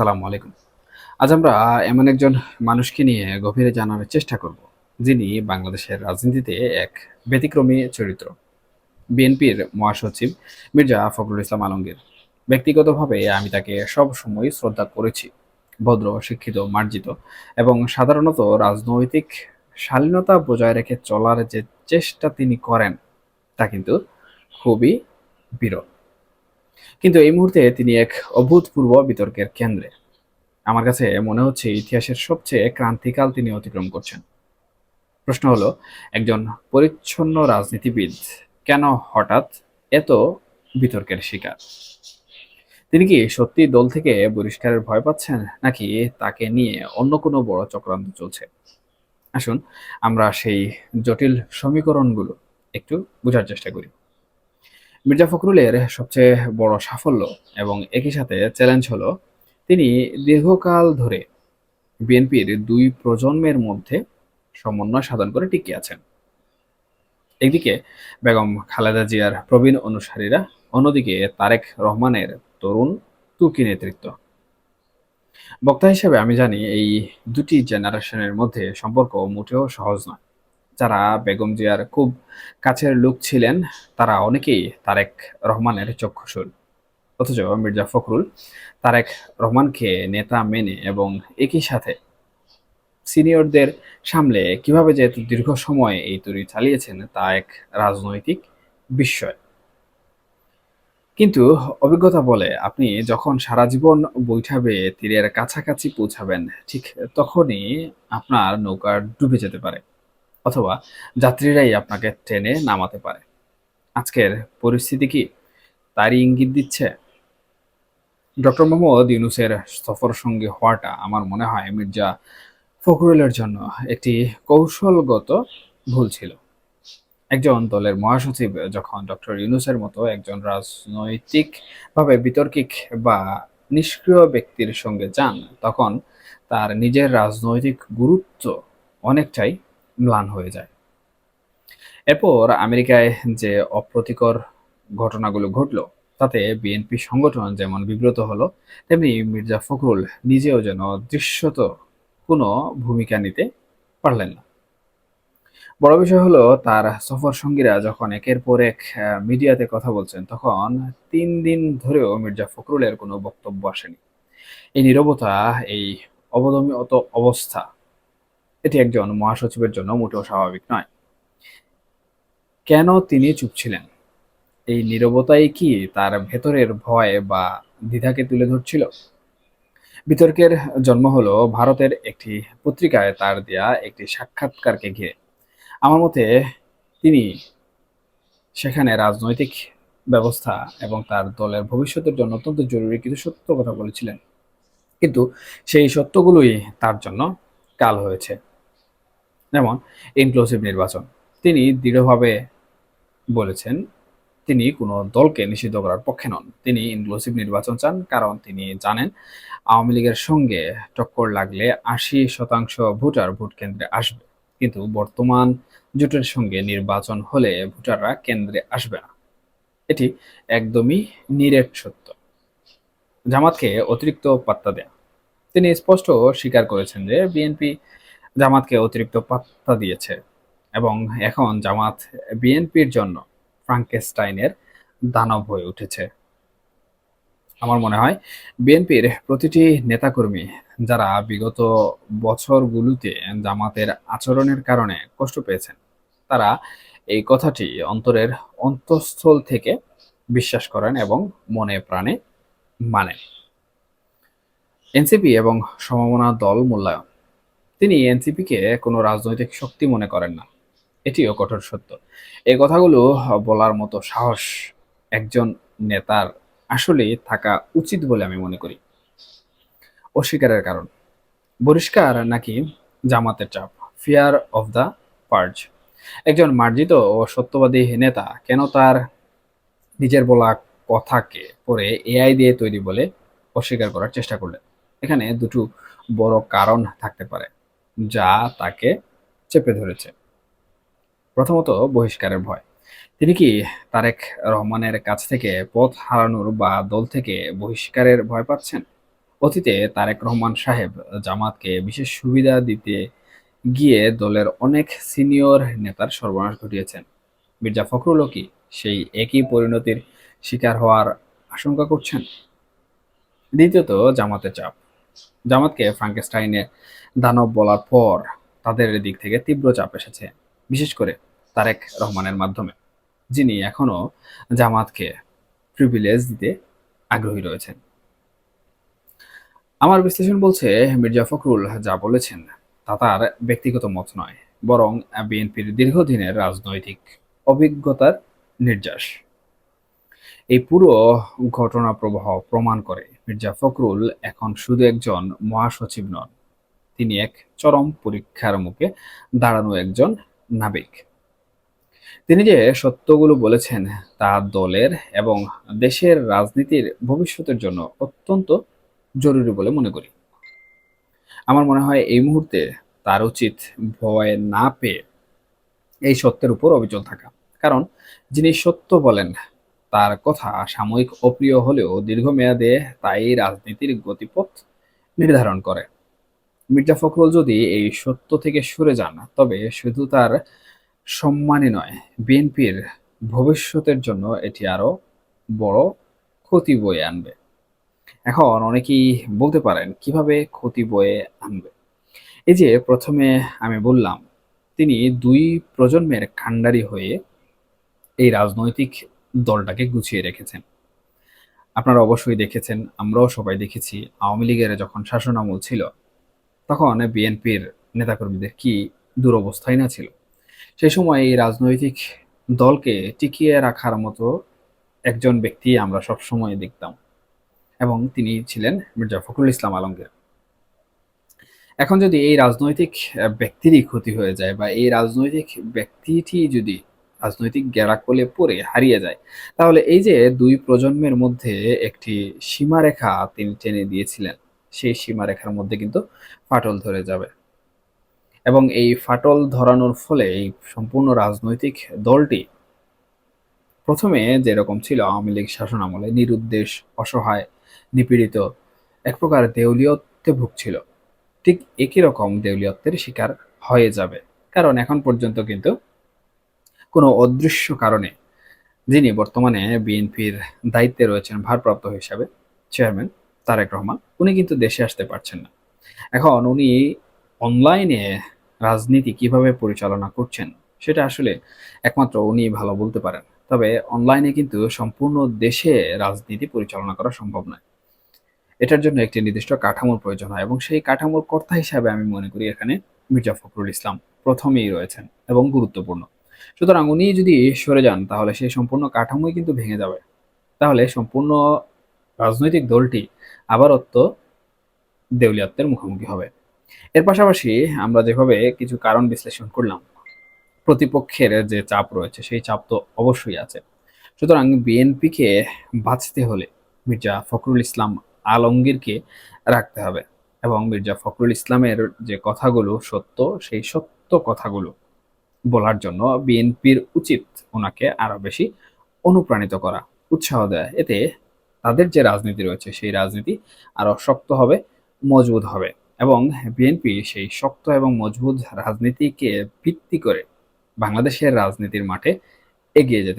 আসসালামু আলাইকুম। আজ আমরা এমন একজন মানুষকে নিয়ে গভীরে জানার চেষ্টা করব, যিনি বাংলাদেশের রাজনীতিতে এক ব্যতিক্রমী চরিত্র। বিএনপির মহাসচিব মির্জা ফখরুল ইসলাম আলমগীর। ব্যক্তিগতভাবে আমি তাকে সবসময় শ্রদ্ধা করেছি। ভদ্র, শিক্ষিত, মার্জিত এবং সাধারণত রাজনৈতিক শালীনতা বজায় রেখে চলার যে চেষ্টা তিনি করেন, তা কিন্তু খুবই বিরল। কিন্তু এই মুহূর্তে তিনি এক অভূতপূর্ব বিতর্কের কেন্দ্রে। আমার কাছে মনে হচ্ছে ইতিহাসের সবচেয়ে ক্রান্তিকাল তিনি অতিক্রম করছেন। প্রশ্ন হলো, একজন পরিচ্ছন্ন রাজনীতিবিদ কেন হঠাৎ এত বিতর্কের শিকার? তিনি কি সত্যি দল থেকে বহিষ্কারের ভয় পাচ্ছেন নাকি তাকে নিয়ে অন্য কোনো বড় চক্রান্ত চলছে? আসুন আমরা সেই জটিল সমীকরণগুলো একটু বোঝার চেষ্টা করি। মির্জা ফখরুলের সবচেয়ে বড় সাফল্য এবং একই সাথে চ্যালেঞ্জ হলো তিনি দীর্ঘকাল ধরে বিএনপির দুই প্রজন্মের মধ্যে সমন্বয় সাধন করে টিকে আছেন। একদিকে বেগম খালেদা জিয়ার প্রবীণ অনুসারীরা, অন্যদিকে তারেক রহমানের তরুণ তুর্কি নেতৃত্ব। বক্তা হিসেবে আমি জানি এই দুটি জেনারেশনের মধ্যে সম্পর্ক মোটেও সহজ নয়। যারা বেগম জিয়ার খুব কাছের লোক ছিলেন, তারা অনেকেই তারেক রহমানের চক্ষুশুল অথচ মির্জা ফখরুল তারেক রহমানকে নেতা মেনে এবং একই সাথে সিনিয়রদের সামলে কীভাবে যে দীর্ঘ সময় এই তৈরি চালিয়েছেন তা এক রাজনৈতিক বিস্ময়। কিন্তু অভিজ্ঞতা বলে আপনি যখন সারা জীবন বৈঠাবে তীরের কাছাকাছি পৌঁছাবেন, ঠিক তখনই আপনার নৌকা ডুবে যেতে পারে। অথবা যাত্রীরাই আপনাকে ট্রেনে নামাতে পারে। আজকের পরিস্থিতি কি? তারই ইঙ্গিত দিচ্ছে। ডক্টর মোহাম্মদ ইউনুসের সফর সঙ্গী হওয়াটা আমার মনে হয় মির্জা ফখরুলের জন্য একটি কৌশলগত ভুল ছিল। একজন দলের মহাসচিব যখন ডক্টর ইউনুসের মতো একজন রাজনৈতিকভাবে বিতর্কিক বা নিষ্ক্রিয় ব্যক্তির সঙ্গে যান, তখন তার নিজের রাজনৈতিক গুরুত্ব অনেকটাই ম্লান হয়ে যায়। এরপর আমেরিকায় যে অপ্রতিকর ঘটনাগুলো ঘটলো, তাতে বিএনপি সংগঠন যেমন বিব্রত হলো, তেমনি মির্জা ফখরুল নিজেও যেন দৃশ্যত কোনো ভূমিকা নিতে পারলেন না। বড় বিষয় হলো, তার সফর সঙ্গীরা যখন একের পর এক মিডিয়াতে কথা বলছেন, তখন তিন দিন ধরেও মির্জা ফখরুলের কোনো বক্তব্য আসেনি। এই নিরবতা, এই অবদমিত অবস্থা এটি একজন মহাসচিবের জন্য মোটেও স্বাভাবিক নয়। কেন তিনি চুপ ছিলেন? এই নীরবতাই কি তার ভেতরের ভয় বা দ্বিধাকে তুলে ধরছিল? বিতর্কের জন্ম হলো ভারতের একটি পত্রিকায় তার দেয়া একটি সাক্ষাৎকারকে ঘিরে। আমার মতে, তিনি সেখানে রাজনৈতিক ব্যবস্থা এবং তার দলের ভবিষ্যতের জন্য অত্যন্ত জরুরি কিছু সত্য কথা বলেছিলেন। কিন্তু সেই সত্যগুলোই তার জন্য কাল হয়েছে। যেমন ইনক্লুসিভ নির্বাচন। তিনি দৃঢ়ভাবে বলেছেন, তিনি কোনো দলকে নিষিদ্ধ করার পক্ষে নন। তিনি ইনক্লুসিভ নির্বাচন চান কারণ তিনি জানেন আওয়ামী লীগের সঙ্গে টক্কর লাগলে আশি শতাংশ ভোটার ভোট কেন্দ্রে আসবে। কিন্তু বর্তমান জোটের সঙ্গে নির্বাচন হলে ভোটাররা কেন্দ্রে আসবে না। এটি একদমই নিরেট সত্য। জামাতকে অতিরিক্ত পাত্তা দেয়া। তিনি স্পষ্ট স্বীকার করেছেন যে বিএনপি জামাতকে অতিরিক্ত পাত্তা দিয়েছে এবং এখন জামাত বিএনপির জন্য ফ্রাঙ্কেস্টাইনের দানব হয়ে উঠেছে। আমার মনে হয় বিএনপির প্রতিটি নেতাকর্মী যারা বিগত বছরগুলোতে জামাতের আচরণের কারণে কষ্ট পেয়েছেন, তারা এই কথাটি অন্তরের অন্তঃস্থল থেকে বিশ্বাস করেন এবং মনে প্রাণে মানেন। এনসিপি এবং সমমনা দল মূল্যায়ন তিনি এনসিপিকে কোনো রাজনৈতিক শক্তি মনে করেন না। এটিও কঠোর সত্য। এই কথাগুলো বলার মতো সাহস একজন নেতার আসলে থাকা উচিত বলে আমি মনে করি। অস্বীকারের কারণ। বহিষ্কার নাকি জামাতের চাপ? ফিয়ার অফ দ্য পার্জ একজন মার্জিত ও সত্যবাদী নেতা কেন তার নিজের বলা কথাকে পরে এআই দিয়ে তৈরি বলে অস্বীকার করার চেষ্টা করলেন? এখানে দুটো বড় কারণ থাকতে পারে। যা তাকে চেপে ধরেছে। প্রথমত বহিষ্কারের ভয়। তিনি কি তারেক রহমানের কাছ থেকে পথ হারানোর বা দল থেকে বহিষ্কারের ভয় পাচ্ছেন? অতীতে তারেক রহমান সাহেব জামাতকে বিশেষ সুবিধা দিতে গিয়ে দলের অনেক সিনিয়র নেতার সর্বনাশ ঘটিয়েছেন। মির্জা ফখরুলও কি সেই একই পরিণতির শিকার হওয়ার আশঙ্কা করছেন? দ্বিতীয়ত জামাতের চাপ। জামাতকে ফ্রাঙ্কেস্টাইনে দানব বলার পর তাদের দিক থেকে তীব্র চাপ এসেছে, বিশেষ করে তারেক রহমানের মাধ্যমে, যিনি এখনও জামাতকে প্রিভিলেজ দিতে আগ্রহী রয়েছেন। আমার বিশ্লেষণ বলছে, মির্জা ফখরুল যা বলেছেন তা তার ব্যক্তিগত মত নয়, বরং বিএনপির দীর্ঘদিনের রাজনৈতিক অভিজ্ঞতার নির্যাস। এই পুরো ঘটনা প্রবাহ প্রমাণ করে মির্জা ফখরুল এখন শুধু একজন মহাসচিব নন, তিনি এক চরম পরীক্ষার মুখে দাঁড়ানো একজন নাবিক। তিনি যে সত্যগুলো বলেছেন তা দলের এবং দেশের রাজনীতির ভবিষ্যতের জন্য অত্যন্ত জরুরি বলে মনে করি। আমার মনে হয় এই মুহূর্তে তার উচিত ভয় না পেয়ে এই সত্যের উপর অবিচল থাকা। কারণ যিনি সত্য বলেন তার কথা সাময়িক অপ্রিয় হলেও দীর্ঘমেয়াদে তাই রাজনীতির গতিপথ নির্ধারণ করে। মির্জা ফখরুল যদি এই সত্য থেকে সরে যান, তবে শুধু তার সম্মানই নয়, বিএনপির ভবিষ্যতের জন্য এটি আরও বড় ক্ষতি বয়ে আনবে। এখন অনেকেই বলতে পারেন, কীভাবে ক্ষতি বয়ে আনবে? এই যে প্রথমে আমি বললাম, তিনি দুই প্রজন্মের খান্ডারি হয়ে এই রাজনৈতিক দলটাকে গুছিয়ে রেখেছেন। আপনারা অবশ্যই দেখেছেন, আমরাও সবাই দেখেছি, আওয়ামী লীগের যখন শাসন আমল ছিল, তখন বিএনপির নেতাকর্মীদের কি দুরবস্থাই না ছিল? সেই সময় এই রাজনৈতিক দলকে টিকিয়ে রাখার মতো একজন ব্যক্তি আমরা সব সময় দেখতাম এবং তিনি ছিলেন মির্জা ফখরুল ইসলাম আলমগীর। এখন যদি এই রাজনৈতিক ব্যক্তিরই ক্ষতি হয়ে যায় বা এই রাজনৈতিক ব্যক্তিটি যদি রাজনৈতিক গ্যারাকলে পড়ে হারিয়ে যায়। তাহলে এই যে দুই প্রজন্মের মধ্যে একটি সীমারেখা তিনি টেনে দিয়েছিলেন, সেই সীমারেখার মধ্যে কিন্তু ফাটল ধরে যাবে। এবং এই ফাটল ধরানোর ফলে এই সম্পূর্ণ রাজনৈতিক দলটি প্রথমে যেরকম ছিল আওয়ামী লীগ শাসন আমলে নিরুদ্দেশ, অসহায়, নিপীড়িত, এক প্রকার দেউলিয়ত্বে ভুগছিল। ঠিক একই রকম দেউলিয়ত্বের শিকার হয়ে যাবে। কারণ এখন পর্যন্ত কিন্তু কোনো অদৃশ্য কারণে যিনি বর্তমানে বিএনপির দায়িত্বে রয়েছেন ভারপ্রাপ্ত হিসাবে চেয়ারম্যান তারেক রহমান, উনি কিন্তু দেশে আসতে পারছেন না। এখন উনি অনলাইনে রাজনীতি কীভাবে পরিচালনা করছেন, সেটা আসলে একমাত্র উনি ভালো বলতে পারেন। তবে অনলাইনে কিন্তু সম্পূর্ণ দেশে রাজনীতি পরিচালনা করা সম্ভব নয়। এটার জন্য একটি নির্দিষ্ট কাঠামোর প্রয়োজন হয় এবং সেই কাঠামোর কর্তা হিসাবে আমি মনে করি এখানে মির্জা ফখরুল ইসলাম প্রথমেই রয়েছেন এবং গুরুত্বপূর্ণ। সুতরাং উনি যদি সরে যান, তাহলে সেই সম্পূর্ণ কাঠামোই কিন্তু ভেঙে যাবে। তাহলে সম্পূর্ণ রাজনৈতিক দলটি আবারও তো দেউলিয়াত্বের মুখোমুখি হবে। এর পাশাপাশি আমরা যেভাবে কিছু কারণ বিশ্লেষণ করলাম, প্রতিপক্ষের যে চাপ রয়েছে, সেই চাপ তো অবশ্যই আছে। সুতরাং বিএনপিকে বাঁচতে হলে মির্জা ফখরুল ইসলাম আলমগীরকে রাখতে হবে এবং মির্জা ফখরুল ইসলামের যে কথাগুলো সত্য, সেই সত্য কথাগুলো বলার জন্য বিএনপির উচিত ওনাকে আরও বেশি অনুপ্রাণিত করা, উৎসাহ দেয়া। এতে তাদের যে রাজনীতি রয়েছে, সেই রাজনীতি আরও শক্ত হবে, মজবুত হবে এবং বিএনপি সেই শক্ত এবং মজবুত রাজনীতিকে ভিত্তি করে বাংলাদেশের রাজনীতির মাঠে এগিয়ে যেতে